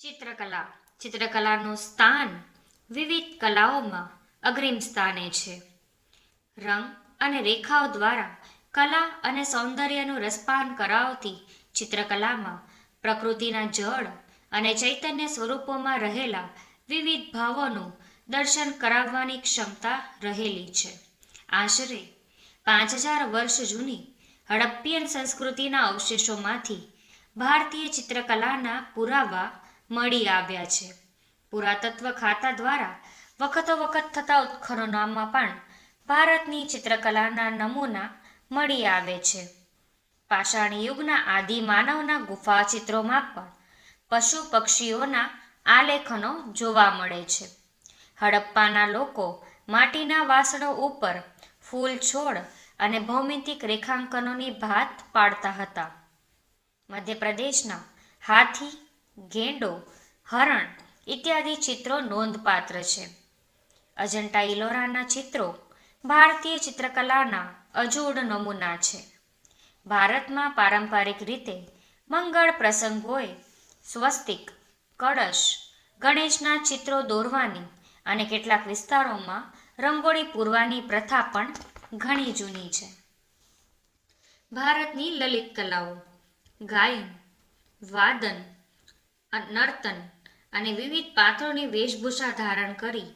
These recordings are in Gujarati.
ચિત્રકલા. ચિત્રકલાનું સ્થાન વિવિધ કલાઓમાં અગ્રિમ સ્થાને છે. રંગ અને રેખાઓ દ્વારા કલા અને સૌંદર્યનું રસપાન કરાવતી ચિત્રકલામાં પ્રકૃતિના જળ અને ચૈતન્ય સ્વરૂપોમાં રહેલા વિવિધ ભાવોનું દર્શન કરાવવાની ક્ષમતા રહેલી છે. આશરે પાંચ હજાર વર્ષ જૂની હડપ્પિયન સંસ્કૃતિના અવશેષોમાંથી ભારતીય ચિત્રકલાના પુરાવા મળી આવ્યા છે. પુરાતત્વ ખાતા દ્વારા વખતો વખત થતા ઉત્ખનનોમાં પણ ભારતની ચિત્રકલાના નમૂના મળી આવે છે. પાષાણ યુગના આદિ માનવના ગુફા ચિત્રોમાં પણ પશુ પક્ષીઓના આલેખનો જોવા મળે છે. હડપ્પાના લોકો માટીના વાસણો ઉપર ફૂલ છોડ અને ભૌમિતિક રેખાંકનોની ભાત પાડતા હતા. મધ્યપ્રદેશના હાથી ગેંડો, હરણ ઇત્યાદિ ચિત્રો નોંધપાત્ર છે. અજંટા ઇલોરાના ચિત્રો ભારતીય ચિત્રકલાના અજોડ નમૂના છે. ભારતમાં પારંપરિક રીતે મંગળ પ્રસંગોએ સ્વસ્તિક, કળશ, ગણેશના ચિત્રો દોરવાની અને કેટલાક વિસ્તારોમાં રંગોળી પૂરવાની પ્રથા પણ ઘણી જૂની છે. ભારતની લલિત કલાઓ, ગાયન, વાદન નર્તન અને વિવિધ પાત્રોની વેશભૂષા ધારણ કરી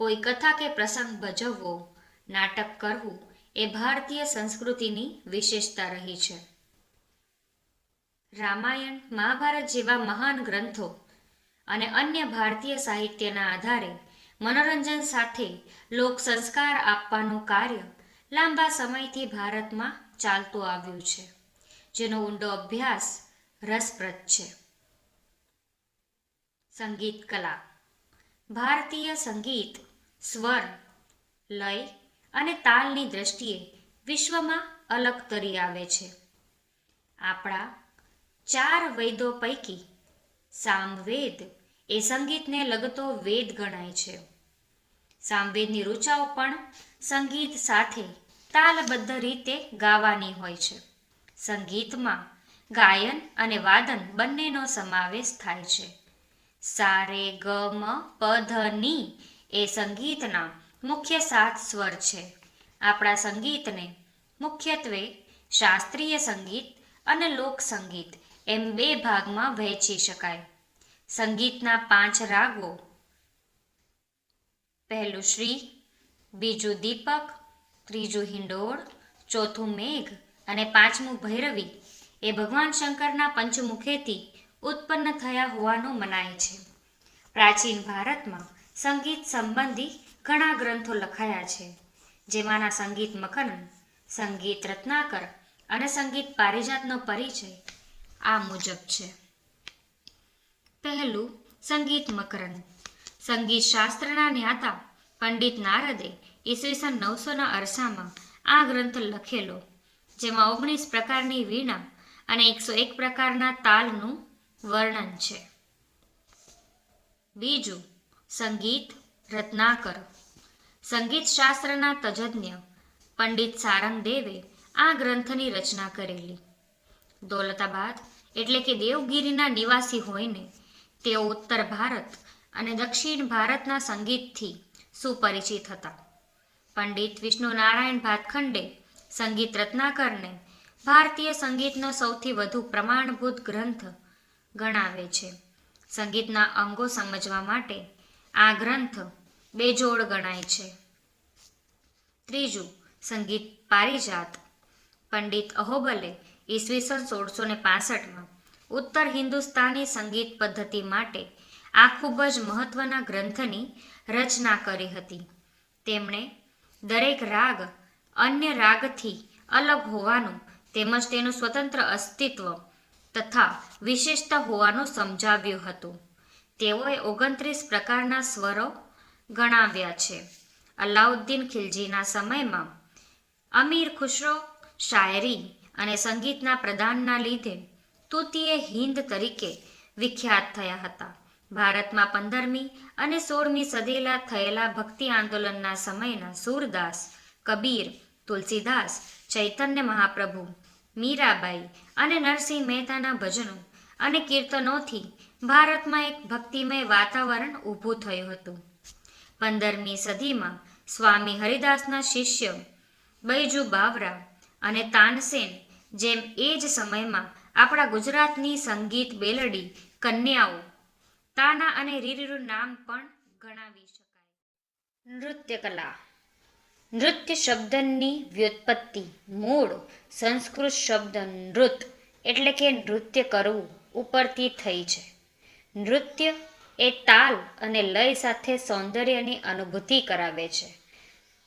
કોઈ કથા કે પ્રસંગ ભજવવો, નાટક કરવું એ ભારતીય સંસ્કૃતિની વિશેષતા રહી છે. રામાયણ મહાભારત જેવા મહાન ગ્રંથો અને અન્ય ભારતીય સાહિત્યના આધારે મનોરંજન સાથે લોક સંસ્કાર આપવાનું કાર્ય લાંબા સમયથી ભારતમાં ચાલતું આવ્યું છે, જેનો ઊંડો અભ્યાસ રસપ્રદ છે. સંગીત કલા. ભારતીય સંગીત, સ્વર, લય અને તાલની દ્રષ્ટિએ વિશ્વમાં અલગ તરી આવે છે. આપણા ચાર વૈદો પૈકી સામવેદ એ સંગીતને લગતો વેદ ગણાય છે. સામવેદની ઋચાઓ પણ સંગીત સાથે તાલબદ્ધ રીતે ગાવાની હોય છે. સંગીતમાં ગાયન અને વાદન બંનેનો સમાવેશ થાય છે. સારે ગ મ પ ધ ની એ સંગીતના મુખ્ય સાત સ્વર છે. આપણા સંગીતને મુખ્યત્વે શાસ્ત્રીય સંગીત અને લોક સંગીત એમ બે ભાગમાં વહેંચી શકાય. સંગીતના પાંચ રાગો. પહેલું શ્રી, બીજું દીપક, ત્રીજું હિંડોળ, ચોથું મેઘ અને પાંચમું ભૈરવી. એ ભગવાન શંકરના પંચમુખેથી ઉત્પન્ન થયા હોવાનું મનાય છે. પ્રાચીન ભારતમાં સંગીત સંબંધી ઘણા ગ્રંથો લખાયા છે, જેમાંના સંગીત મકનન, સંગીત રત્નાકર અને સંગીત પારિજાતનો પરિચય આ મુજબ છે. પહેલું, સંગીત મકરંદ સંગીત શાસ્ત્રના જ્ઞાતા પંડિત નારદે ઈસવીસન નવસોના અરસામાં આ ગ્રંથ લખેલો, જેમાં ઓગણીસ પ્રકારની વીણા અને એકસો એક પ્રકારના તાલનું વર્ણન છે. બીજું, સંગીત રત્નાકર. સંગીત શાસ્ત્રના તજજ્ઞ પંડિત સારંગ દેવે આ ગ્રંથની રચના કરેલી. દોલતાબાદ એટલે કે દેવગીરીના નિવાસી હોઈને તેઓ ઉત્તર ભારત અને દક્ષિણ ભારતના સંગીતથી સુપરિચિત હતા. પંડિત વિષ્ણુ નારાયણ ભાતખંડે સંગીત રત્નાકરને ભારતીય સંગીતનો સૌથી વધુ પ્રમાણભૂત ગ્રંથ ગણાવે છે. સંગીતના અંગો સમજવા માટે આ ગ્રંથ બેજોડ ગણાય છે. ત્રીજું, સંગીત પારિજાત. પંડિત અહોબલે ઈસવીસન સોળસો ને પાસઠમાં ઉત્તર હિન્દુસ્તાની સંગીત પદ્ધતિ માટે આ ખૂબ જ મહત્વના ગ્રંથની રચના કરી હતી. તેમણે દરેક રાગ અન્ય રાગથી અલગ હોવાનું તેમજ તેનું સ્વતંત્ર અસ્તિત્વ તથા વિશેષતા હોવાનું સમજાવ્યું હતું. તેઓએ ઓગણત્રીસ પ્રકારના સ્વરો ગણાવ્યા છે. અલાઉદ્દીન ખિલજીના સમયમાં અમીર ખુશરો, શાયરી અને સંગીતના પ્રદાનના લીધે તૂતીય હિન્દ તરીકે વિખ્યાત થયા હતા. ભારતમાં પંદરમી અને સોળમી સદીલા થયેલા ભક્તિ આંદોલનના સમયના સૂરદાસ, કબીર, તુલસીદાસ, ચૈતન્ય મહાપ્રભુ મીરાબાઈ અને નરસિંહ મહેતાના ભજનો અને કીર્તનોથી ભારતમાં એક ભક્તિમય વાતાવરણ ઊભું થયું હતું. પંદરમી સદીમાં સ્વામી હરિદાસના શિષ્ય બૈજુ બાવરા અને તાનસેન, જેમ એ જ સમયમાં આપણા ગુજરાતની સંગીત બેલડી કન્યાઓ તાના અને રીરીનું નામ પણ ગણાવી શકાય. નૃત્ય કલા નૃત્ય શબ્દની વ્યુત્પત્તિ. મૂળ સંસ્કૃત શબ્દ નૃત એટલે કે નૃત્ય કરવું ઉપરથી થઈ છે. નૃત્ય એ તાલ અને લય સાથે સૌંદર્યની અનુભૂતિ કરાવે છે.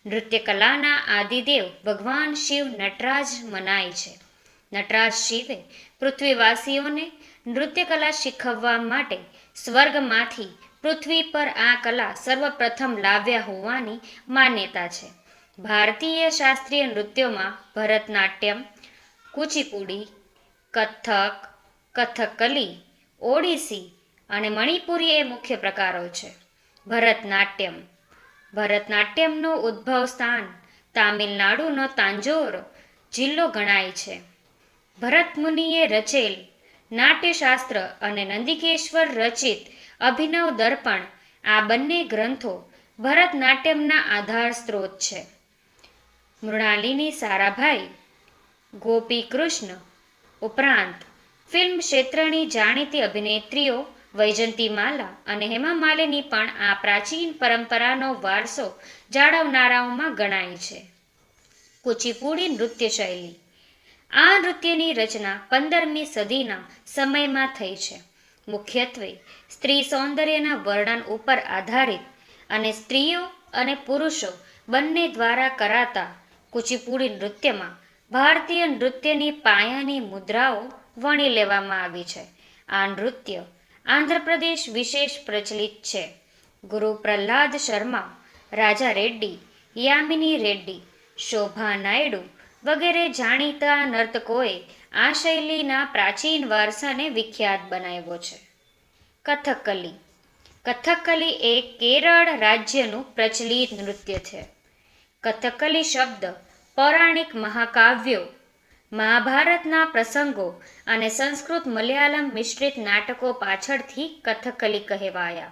નૃત્ય કલાના આદિદેવ ભગવાન શિવ નટરાજ મનાય છે. નટરાજ શિવે પૃથ્વીવાસીઓને નૃત્ય કલા શીખવવા માટે સ્વર્ગમાંથી પૃથ્વી પર આ કલા સર્વપ્રથમ લાવ્યા હોવાની માન્યતા છે. ભારતીય શાસ્ત્રીય નૃત્યોમાં ભરતનાટ્યમ, કુચીપુડી, કથક, કથકલી, ઓડિસી અને મણિપુરી એ મુખ્ય પ્રકારો છે. ભરતનાટ્યમ. ભરતનાટ્યમનું ઉદ્ભવ સ્થાન તામિલનાડુનો તાંજોર જિલ્લો ગણાય છે. ભરતમુનિએ રચેલ નાટ્યશાસ્ત્ર અને નંદિકેશ્વર રચિત અભિનવ દર્પણ આ બંને ગ્રંથો ભરતનાટ્યમના આધાર સ્ત્રોત છે. મૃણાલિની સારાભાઈ, ગોપી કૃષ્ણ ઉપરાંત ફિલ્મ ક્ષેત્રની જાણીતી અભિનેત્રીઓ વૈજંતીમાલા અને હેમા માલિની પણ આ પ્રાચીન પરંપરાનો વારસો જાળવનારાઓમાં ગણાય છે. કુચીપુડી નૃત્ય શૈલી આ નૃત્યની રચના પંદરમી સદીના સમયમાં થઈ છે. મુખ્યત્વે સ્ત્રી સૌંદર્યના વર્ણન ઉપર આધારિત અને સ્ત્રીઓ અને પુરુષો બંને દ્વારા કરાતા કુચીપુડી નૃત્યમાં ભારતીય નૃત્યની પાયાની મુદ્રાઓ વણી લેવામાં આવી છે. આ નૃત્ય આંધ્રપ્રદેશ વિશેષ પ્રચલિત છે. ગુરુ પ્રહલાદ શર્મા, રાજા રેડ્ડી, યામિની રેડ્ડી, શોભા નાયડુ વગેરે જાણીતા નર્તકોએ આ શૈલીના પ્રાચીન વારસાને વિખ્યાત બનાવ્યો છે. કથકલી. કથકલી એ કેરળ રાજ્યનું પ્રચલિત નૃત્ય છે. કથકલી શબ્દ, પૌરાણિક મહાકાવ્યો, મહાભારતના પ્રસંગો અને સંસ્કૃત મલયાલમ મિશ્રિત નાટકો પાછળથી કથકલી કહેવાયા.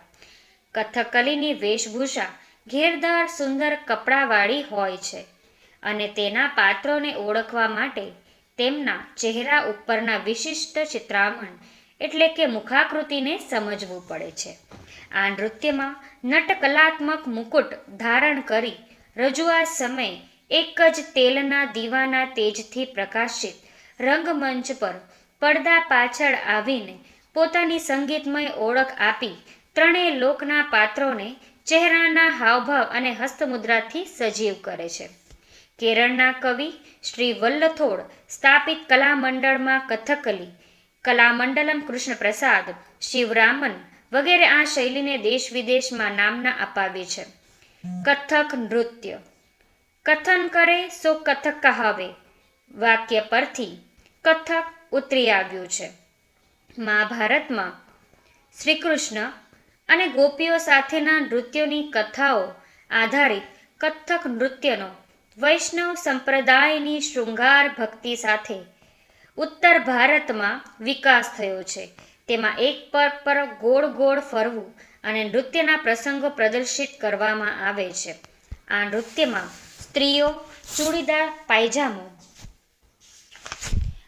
કથકલીની વેશભૂષા ઘેરદાર સુંદર કપડાવાળી હોય છે અને તેના પાત્રોને ઓળખવા માટે તેમના ચહેરા ઉપરના વિશિષ્ટ ચિત્રામણ એટલે કે મુખાકૃતિને સમજવું પડે છે. આ નૃત્યમાં નટકલાત્મક મુકુટ ધારણ કરી રજૂઆત સમયે એક જ તેલના દીવાના તેજથી પ્રકાશિત રંગમંચ પર પડદા પાછળ આવીને પોતાની સંગીતમય ઓળખ આપી ત્રણેય લોકના પાત્રોને ચહેરાના હાવભાવ અને હસ્તમુદ્રાથી સજીવ કરે છે. કેરળના કવિ શ્રી વલ્લથોડ સ્થાપિત કલામંડળમાં કથકલી કલામંડલમ કૃષ્ણ પ્રસાદ શિવરામન વગેરે આ શૈલીને દેશ વિદેશમાં નામના અપાવી છે. કથક નૃત્ય. કથન કરે સો કથક કહાવે. વાક્ય પરથી કથક ઉતરી આવ્યું છે. મહાભારતમાં શ્રી કૃષ્ણ અને ગોપીઓ સાથેના નૃત્યોની કથાઓ આધારિત કથક નૃત્યનો વૈષ્ણવ સંપ્રદાયની શૃંગાર ભક્તિ સાથે ઉત્તર ભારતમાં વિકાસ થયો છે. તેમાં એક પર પર ગોળ ગોળ ફરવું અને નૃત્યના પ્રસંગો પ્રદર્શિત કરવામાં આવે છે. આ નૃત્યમાં સ્ત્રીઓ ચૂડીદાર પાયજામો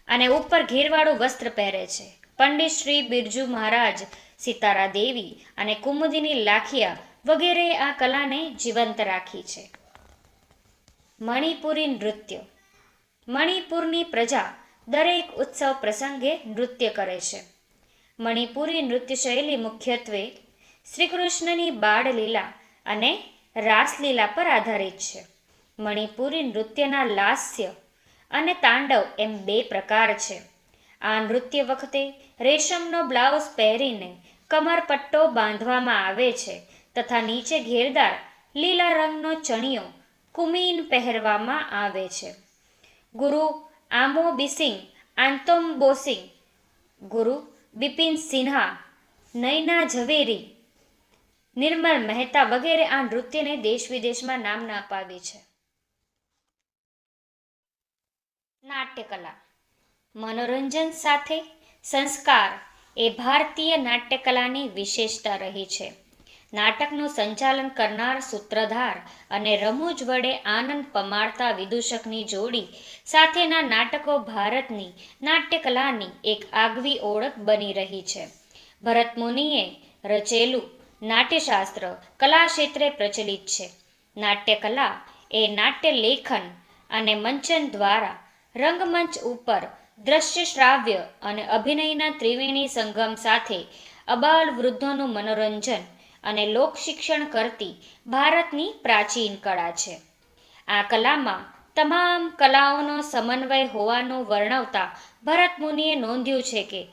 અને ઉપર ઘેરવાળું વસ્ત્ર પહેરે છે. પંડિત શ્રી બિરજુ મહારાજ સીતારા દેવી અને કુમુદિની લાખિયા વગેરે આ કલાને જીવંત રાખી છે. મણિપુરી નૃત્ય. મણિપુરની પ્રજા દરેક ઉત્સવ પ્રસંગે નૃત્ય કરે છે. મણિપુરી નૃત્ય શૈલી મુખ્યત્વે શ્રી કૃષ્ણની બાળલીલા અને રાસલીલા પર આધારિત છે. મણિપુરી નૃત્યના લાસ્ય અને તાંડવ એમ બે પ્રકાર છે. આ નૃત્ય વખતે રેશમનો બ્લાઉઝ પહેરીને કમરપટ્ટો બાંધવામાં આવે છે તથા નીચે ઘેરદાર લીલા રંગનો ચણિયો કુમીન પહેરવામાં આવે છે. ગુરુ આમો બિસિંગ, આંતોમ બોસિંગ, ગુરુ બિપિન સિન્હા નૈના ઝવેરી નિર્મલ મહેતા વગેરે આ નૃત્યને દેશ વિદેશમાં નામના અપાવી છે. નાટ્યકલા. મનોરંજન સાથે સંસ્કાર એ ભારતીય નાટ્યકલાની વિશેષતા રહી છે. નાટકનું સંચાલન કરનાર સૂત્રધાર અને રમૂજ વડે આનંદ પમાડતા વિદૂષકની જોડી સાથેના નાટકો ભારતની નાટ્યકલાની એક આગવી ઓળખ બની રહી છે. ભરત મુનિએ રચેલું નાટ્યશાસ્ત્ર કલા ક્ષેત્રે પ્રચલિત છે. નાટ્યકલા એ નાટ્ય લેખન અને મંચન દ્વારા રંગમંચ ઉપર દ્રશ્ય શ્રાવ્ય અને અભિનયના ત્રિવેણી સંગમ સાથે અબાલ વૃદ્ધોનું મનોરંજન અને લોક શિક્ષણ કરતી ભારતની પ્રાચીન કળા છે. આ કલામાં તમામ કલાઓનો સમન્વય હોવાનું વર્ણવતા ભરત મુનિએ નોંધ્યું છે કે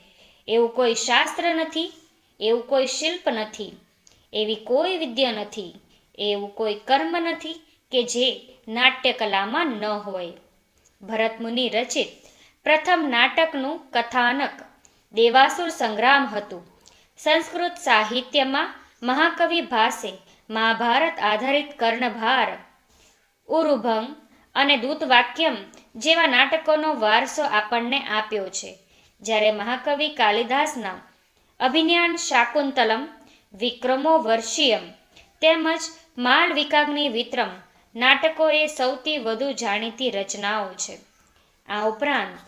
એવું કોઈ શાસ્ત્ર નથી, એવું કોઈ શિલ્પ નથી. એવી કોઈ વિદ્યા નથી, એવું કોઈ કર્મ નથી કે જે નાટ્યકલામાં ન હોય. ભરતમુનિ રચિત પ્રથમ નાટકનું કથાનક દેવાસુર સંગ્રામ હતું. સંસ્કૃત સાહિત્યમાં મહાકવિ ભાસે મહાભારત આધારિત કર્ણભાર, ઉરુભંગ અને દૂતવાક્યમ જેવા નાટકોનો વારસો આપણને આપ્યો છે. જ્યારે મહાકવિ કાલિદાસના અભિજ્ઞાન શાકુંતલમ વિક્રમો વર્ષીયમ. તેમજ માળવિકાગ્નિ વિક્રમ. નાટકો એ સૌથી વધુ જાણીતી રચનાઓ છે. આ ઉપરાંત,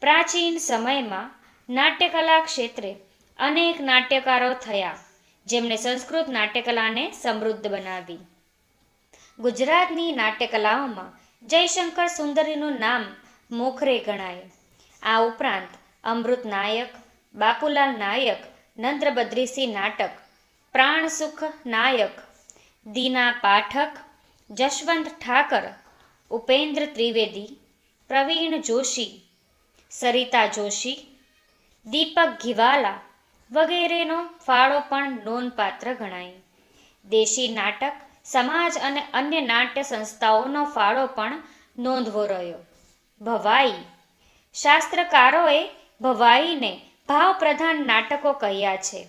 પ્રાચીન સમયમાં નાટ્યકલા ક્ષેત્રે અનેક નાટ્યકારો થયા, જેમણે સંસ્કૃત નાટ્યકલાને સમૃદ્ધ બનાવી. ગુજરાતની નાટ્યકલાઓમાં જયશંકર સુંદરીનું નામ મોખરે ગણાય. આ ઉપરાંત, અમૃત નાયક બાપુલાલ નાયક, નંદ્રબદ્રીસિંહ નાટક પ્રાણસુખ નાયક, દીના પાઠક, જશવંત ઠાકર, ઉપેન્દ્ર ત્રિવેદી, પ્રવીણ જોશી, સરિતા જોશી, દીપક ઘિવાલા વગેરેનો ફાળો પણ નોંધપાત્ર ગણાય. દેશી નાટક, સમાજ અને અન્ય નાટ્ય સંસ્થાઓનો ફાળો પણ નોંધવો રહ્યો. ભવાઈ. શાસ્ત્રકારોએ ભવાઈને ભાવપ્રધાન નાટકો કહ્યા છે.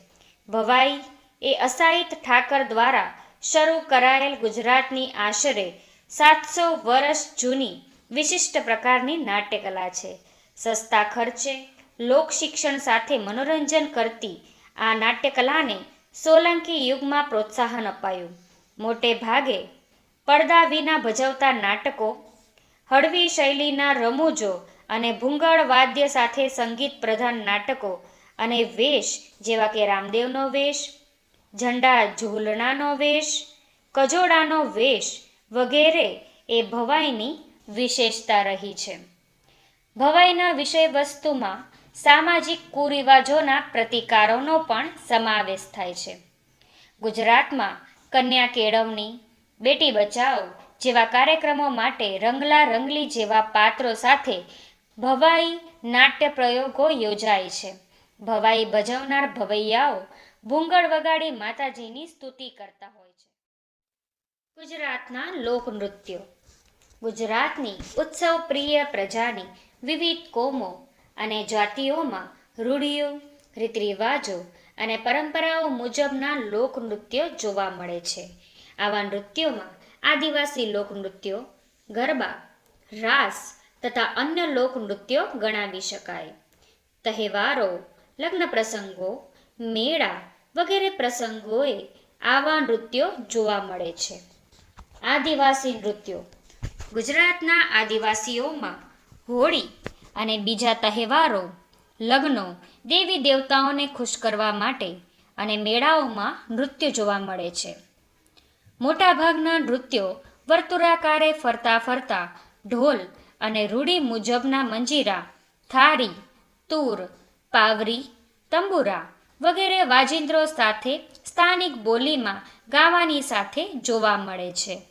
ભવાઈ એ અસાહિત ઠાકર દ્વારા શરૂ કરાયેલ ગુજરાતની આશરે સાતસો વર્ષ જૂની વિશિષ્ટ પ્રકારની નાટ્યકલા છે. સસ્તા ખર્ચે લોક શિક્ષણ સાથે મનોરંજન કરતી આ નાટ્યકલાને સોલંકી યુગમાં પ્રોત્સાહન અપાયું. મોટે ભાગે પડદા વિના ભજવતા નાટકો, હળવી શૈલીના રમૂજો અને ભૂંગળ વાદ્ય સાથે સંગીત પ્રધાન નાટકો અને વેશ જેવા કે રામદેવનો વેશ ઝંડા ઝોલણાનો વેશ, કજોડાનો વેશ વગેરે એ ભવાઈની વિશેષતા રહી છે. ભવાઈના વિષય વસ્તુમાં સામાજિક કુરિવાજોના પ્રતિકારોનો પણ સમાવેશ થાય છે. ગુજરાતમાં કન્યા કેળવણી, બેટી બચાવો જેવા કાર્યક્રમો માટે રંગલા રંગલી જેવા પાત્રો સાથે ભવાઈ નાટ્ય પ્રયોગો યોજાય છે. ભવાઈ ભજવનાર ભવૈયાઓ ભૂંગળ વગાડી માતાજીની સ્તુતિ કરતા હોય છે. ગુજરાતના લોકનૃત્યો. ગુજરાતની ઉત્સવ પ્રિય પ્રજાની વિવિધ કોમો અને જાતિઓમાં રૂઢિઓ, રીતરિવાજો અને પરંપરાઓ મુજબના લોકનૃત્યો જોવા મળે છે. આવા નૃત્યોમાં આદિવાસી લોકનૃત્યો, ગરબા, રાસ તથા અન્ય લોકનૃત્યો ગણાવી શકાય. તહેવારો લગ્ન પ્રસંગો મેળા વગેરે પ્રસંગોએ આવા નૃત્યો જોવા મળે છે. આદિવાસી નૃત્યો. ગુજરાતના આદિવાસીઓમાં હોળી અને બીજા તહેવારો, લગ્નો, દેવી દેવતાઓને ખુશ કરવા માટે અને મેળાઓમાં નૃત્ય જોવા મળે છે. મોટાભાગના નૃત્યો વર્તુળાકારે ફરતા ફરતા ઢોલ અને રૂઢી મુજબના મંજીરા, થારી, તૂર, પાવરી, તંબુરા વગેરે વાજિંદ્રો સાથે સ્થાનિક બોલીમાં ગાવાની સાથે જોવા મળે છે.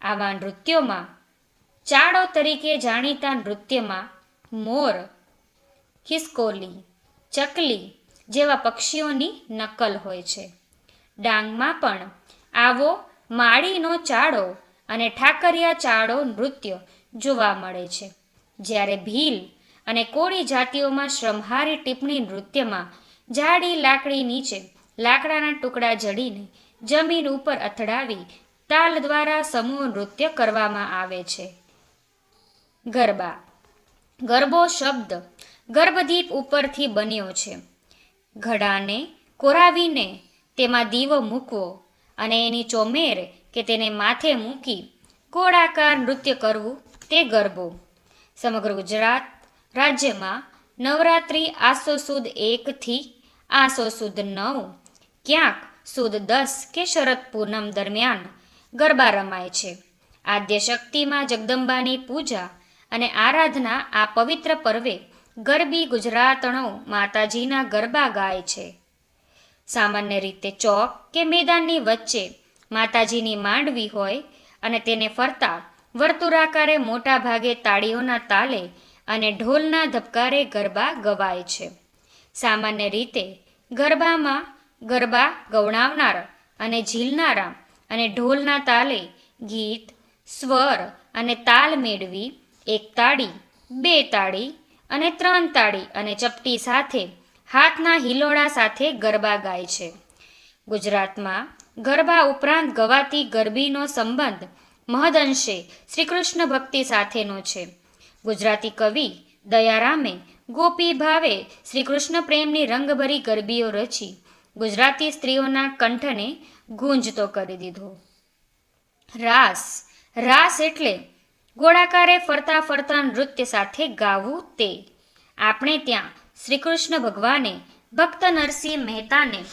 આવા નૃત્યોમાં ચાડો તરીકે જાણીતા નૃત્યમાં મોર, ખિસકોલી, ચકલી જેવા પક્ષીઓની નકલ હોય છે. ડાંગમાં પણ આવો માળીનો ચાડો અને ઠાકરિયા ચાડો નૃત્ય જોવા મળે છે. જ્યારે ભીલ અને કોળી જાતિઓમાં શ્રમહારી ટીપણી નૃત્યમાં જાડી લાકડી નીચે લાકડાના ટુકડા જડીને જમીન ઉપર અથડાવી તાલ દ્વારા સમૂહ નૃત્ય કરવામાં આવે છે. ગરબા. ગરબો શબ્દ ગર્ભદીપ ઉપરથી બન્યો છે. ઘડાને કોરાવીને તેમાં દીવો મૂકવો અને એની ચોમેર કે તેને માથે મૂકી ગોળાકાર નૃત્ય કરવું તે ગરબો. સમગ્ર ગુજરાત રાજ્યમાં નવરાત્રિ આસો સુદ એકથી આસો સુદ નવ. ક્યાંક સુદ દસ કે શરદ પૂનમ દરમિયાન ગરબા રમાય છે. આદ્ય શક્તિમાં જગદંબાની પૂજા અને આરાધના આ પવિત્ર પર્વે ગરબી ગુજરાતણો માતાજીના ગરબા ગાય છે. સામાન્ય રીતે ચોક કે મેદાનની વચ્ચે માતાજીની માંડવી હોય અને તેને ફરતા વર્તુળાકારે મોટા ભાગે તાળીઓના તાલે અને ઢોલના ધબકારે ગરબા ગવાય છે. સામાન્ય રીતે ગરબામાં ગરબા ગવડાવનાર અને ઝીલનારા અને ઢોલના તાલે ગીત, સ્વર અને તાલ મેળવી એક તાળી, બે તાળી અને ત્રણ તાળી અને ચપટી સાથે હાથના હિલોડા સાથે ગરબા ગાય છે. ગુજરાતમાં ગરબા ઉપરાંત ગવાતી ગરબીનો સંબંધ મહદઅંશે શ્રીકૃષ્ણ ભક્તિ સાથેનો છે. ગુજરાતી કવિ દયારામે ગોપી ભાવે શ્રીકૃષ્ણ પ્રેમની રંગભરી ગરબીઓ રચી. ગુજરાતી સ્ત્રીઓના કંઠને ગુંજતો કરી દીધો. રાસ રાસ એટલે ગોળાકારે ફરતા ફરતા નૃત્ય સાથે ગાવું તે. આપણે ત્યાં શ્રીકૃષ્ણ ભગવાને ભક્ત નરસિંહ મહેતાને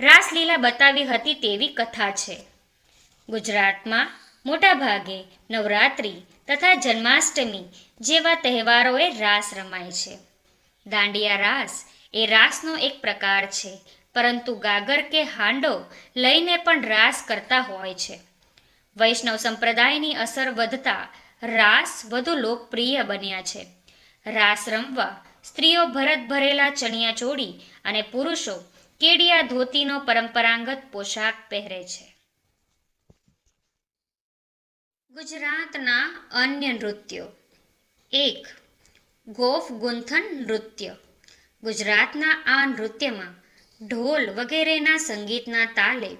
રાસલીલા બતાવી હતી તેવી કથા છે. ગુજરાતમાં મોટાભાગે નવરાત્રિ તથા જન્માષ્ટમી જેવા તહેવારોએ રાસ રમાય છે. દાંડિયા રાસ એ રાસનો એક પ્રકાર છે, પરંતુ ગાગર કે હાંડો લઈને પણ રાસ કરતા હોય છે. વૈષ્ણવ સંપ્રદાયની અસર વધતા રાસ વધુ લોકપ્રિય બન્યા છે. રાસ રમવા સ્ત્રીઓ ભરત ભરેલા ચણિયા ચોળી અને પુરુષો કેડિયા ધોતીનો પરંપરાગત પોશાક પહેરે છે. ગુજરાતના અન્ય નૃત્યો. એક, ગોફ ગુંથન નૃત્ય. ગુજરાતના આ નૃત્યમાં ઢોલ વગેરેના સંગીતના તાલે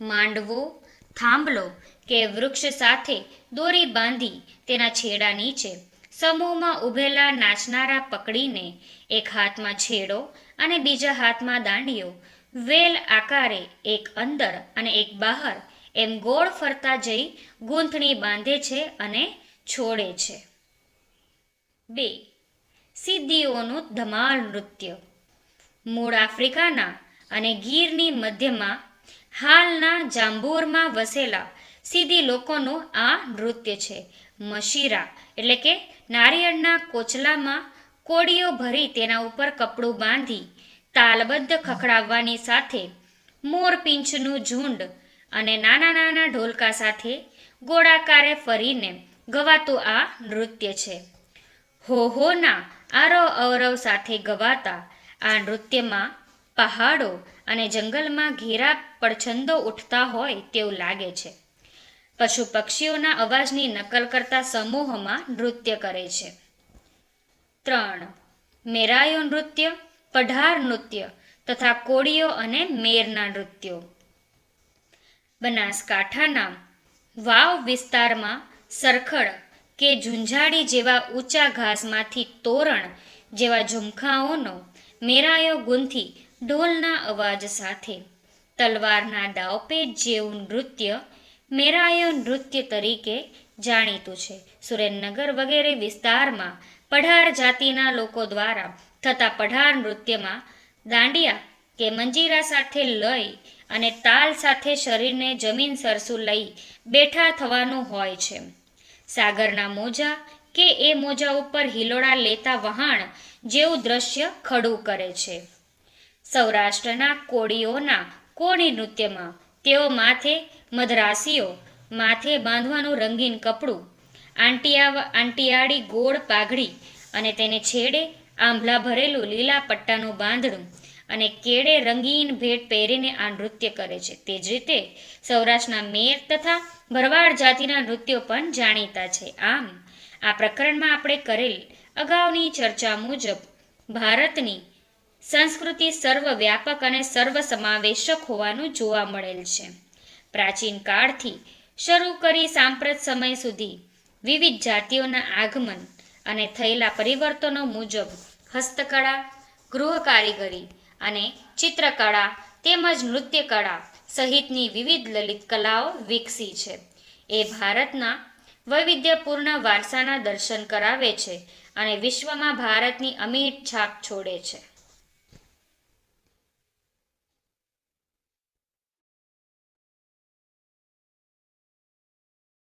માંડવો, થાંભલો કે વૃક્ષ સાથે દોરી બાંધી તેના છેડા નીચે સમૂહમાં ઊભેલા નાચનારા પકડીને એક હાથમાં છેડો અને બીજા હાથમાં દાંડીઓ વેલ આકારે એક અંદર અને એક બહાર એમ ગોળ ફરતા જઈ ગૂંથણી બાંધે છે અને છોડે છે. બે. સિદ્ધિઓનું ધમાલ નૃત્ય. મૂળ આફ્રિકાના અને ગીરની મધ્યમાં હાલના જાંબુરમાં વસેલા સીધી લોકોનું આ નૃત્ય છે. મશીરા એટલે કે નારિયેળના કોચલામાં કોડીઓ ભરી તેના ઉપર કપડું બાંધી તાલબદ્ધ ખખડાવવાની સાથે મોરપીંછનું ઝુંડ અને નાના નાના ઢોલકા સાથે ગોળાકારે ફરીને ગવાતું આ નૃત્ય છે. હો હોના આરો અવરવ સાથે ગવાતા આ નૃત્યમાં પહાડો અને જંગલમાં ઘેરા પડછંદો ઉઠતા હોય તેવું લાગે છે. પશુ પક્ષીઓના અવાજની નકલ કરતા સમૂહમાં નૃત્ય કરે છે. ત્રણ, મેરાયો નૃત્ય, પઢાર નૃત્ય તથા કોળીઓ અને મેરના નૃત્યો. બનાસકાંઠાના વાવ વિસ્તારમાં સરખડ કે ઝુંઝાડી જેવા ઊંચા ઘાસમાંથી તોરણ જેવા ઝુમખાઓનો મેરાયો ગુંથી ઢોલના અવાજ સાથે. તલવારના દાવપેટ જેવું નૃત્ય મેરાયો નૃત્ય તરીકે જાણીતું છે. સુરેન્દ્રનગર વગેરે વિસ્તારમાં પઢાર જાતિના લોકો દ્વારા થતા પઢાર નૃત્યમાં દાંડિયા કે મંજીરા સાથે લય અને તાલ સાથે શરીરને જમીન સરસું લઈ બેઠા થવાનું હોય છે. સાગરના મોજા કે એ મોજા ઉપર હિલોડા લેતા વહાણ જેવું દ્રશ્ય ખડું કરે છે. સૌરાષ્ટ્રના કોળીઓના કોળી નૃત્યમાં તેઓ માથે મધરાસીઓ માથે બાંધવાનું રંગીન કપડું, આંટિયા આંટિયાળી ગોળ પાઘડી અને તેને છેડે આંભલા ભરેલું લીલા પટ્ટાનું બાંધણું અને કેળે રંગીન ભેટ પહેરીને આ નૃત્ય કરે છે. તે જ રીતે સૌરાષ્ટ્રના મેર તથા ભરવાડ જાતિના નૃત્યો પણ જાણીતા છે. આમ, આ પ્રકરણમાં આપણે કરેલ અગાઉની ચર્ચા મુજબ ભારતની સંસ્કૃતિ સર્વવ્યાપક અને સર્વસમાવેશક હોવાનું જોવા મળેલ છે. પ્રાચીન કાળથી શરૂ કરી સાંપ્રત સમય સુધી વિવિધ જાતિઓના આગમન અને થયેલા પરિવર્તનો મુજબ હસ્તકળા, ગૃહ કારીગરી અને ચિત્રકળા તેમજ નૃત્યકળા સહિતની વિવિધ લલિત કલાઓ વિકસી છે. એ ભારતના વૈવિધ્યપૂર્ણ વારસાના દર્શન કરાવે છે અને વિશ્વમાં ભારતની અમીટ છાપ છોડે છે.